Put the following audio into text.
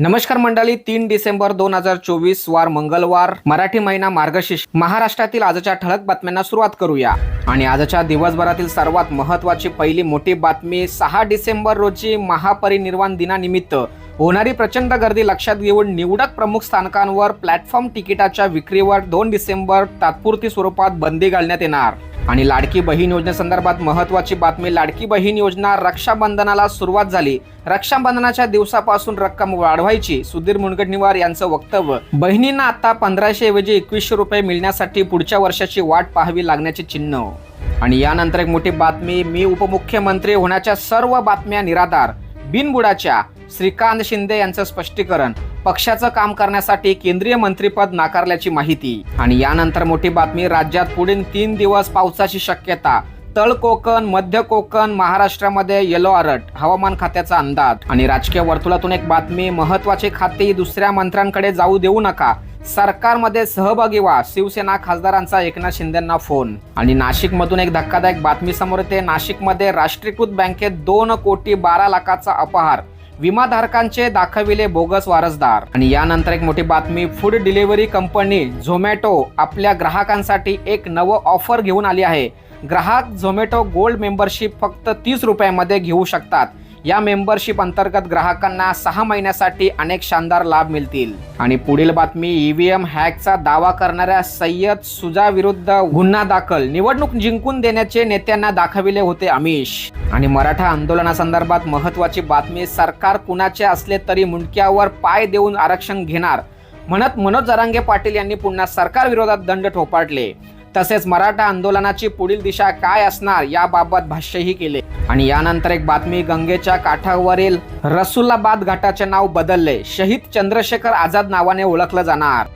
नमस्कार मंडळी तीन डिसेंबर दोन हजार चोवीस वार मंगळवार मराठी महिना मार्गशीर्ष. महाराष्ट्रातील आजच्या ठळक बातम्यांना सुरुवात करूया. आणि आजच्या दिवसभरातील सर्वात महत्वाची पहिली मोठी बातमी सहा डिसेंबर रोजी महापरिनिर्वाण दिनानिमित्त होणारी प्रचंड गर्दी लक्षात घेऊन निवडक प्रमुख स्थानकांवर प्लॅटफॉर्म तिकिटाच्या विक्रीवर दोन डिसेंबर तात्पुरती स्वरूपात बंदी घालण्यात येणार. आणि लाडकी बहीण योजनेसंदर्भात महत्वाची बातमी लाडकी बहीण योजना रक्षाबंधनाला सुरुवात झाली. रक्षाबंधनाच्या दिवसापासून रक्कम वाढवायची सुधीर मुनगंटीवार यांचं वक्तव्य. बहिणींना आता पंधराशे ऐवजी एकवीसशे रुपये मिळण्यासाठी पुढच्या वर्षाची वाट पाहावी लागण्याचे चिन्ह. आणि यानंतर एक मोठी बातमी मी उपमुख्यमंत्री होण्याच्या सर्व बातम्या निराधार. बिनबुडाच्या श्रीकांत शिंदे यांचं स्पष्टीकरण. पक्षाचं काम करण्यासाठी केंद्रीय मंत्रीपद नाकारल्याची माहिती. आणि यानंतर मोठी बातमी राज्यात पुढील तीन दिवस पावसाची शक्यता. तळ कोकण मध्य कोकण महाराष्ट्रामध्ये येलो अलर्ट हवामान खात्याचा अंदाज. आणि राजकीय वर्तुळातून एक बातमी महत्त्वाचे खाती दुसऱ्या मंत्र्यांकडे जाऊ देऊ नका. सरकारमध्ये सहभागी व्हा शिवसेना खासदारांचा एकनाथ शिंदेना फोन. आणि नाशिक मधून एक धक्कादायक बातमी समोर येते. नाशिकमध्ये राष्ट्रीयकृत बँकेत दोन कोटी बारा लाखाचा अपहार. विमाधारकांचे दाखविले बोगस वारसदार. आणि यानंतर एक मोठी बातमी फूड डिलिव्हरी कंपनी झोमॅटो आपल्या ग्राहकांसाठी एक नवं ऑफर घेऊन आली आहे. ग्राहक झोमॅटो गोल्ड मेंबरशिप फक्त तीस रुपयामध्ये घेऊ शकतात. या मेंबरशिप अंतर्गत ग्राहकांना सहा महिन्यासाठी अनेक शानदार लाभ मिळतील. आणि पुढील बातमी ईव्हीएम हॅकचा दावा करणाऱ्या सय्यद सुजा विरुद्ध गुन्हा दाखल. निवडणूक जिंकून देण्याचे नेत्यांना दाखविले होते आमिष. आणि मराठा आंदोलनासंदर्भात महत्वाची बातमी सरकार कुणाचे असले तरी मुंडक्यावर पाय देऊन आरक्षण घेणार. म्हणत मनोज जरांगे पाटील यांनी पुन्हा सरकार विरोधात दंड ठोपाटले तसेच मराठा आंदोलनाची पुढील दिशा काय असणार याबाबत भाष्यही केले. आणि यानंतर एक बातमी गंगेच्या काठावरील रसुलाबाद घाटाचे नाव बदलले. शहीद चंद्रशेखर आझाद नावाने ओळखलं जाणार.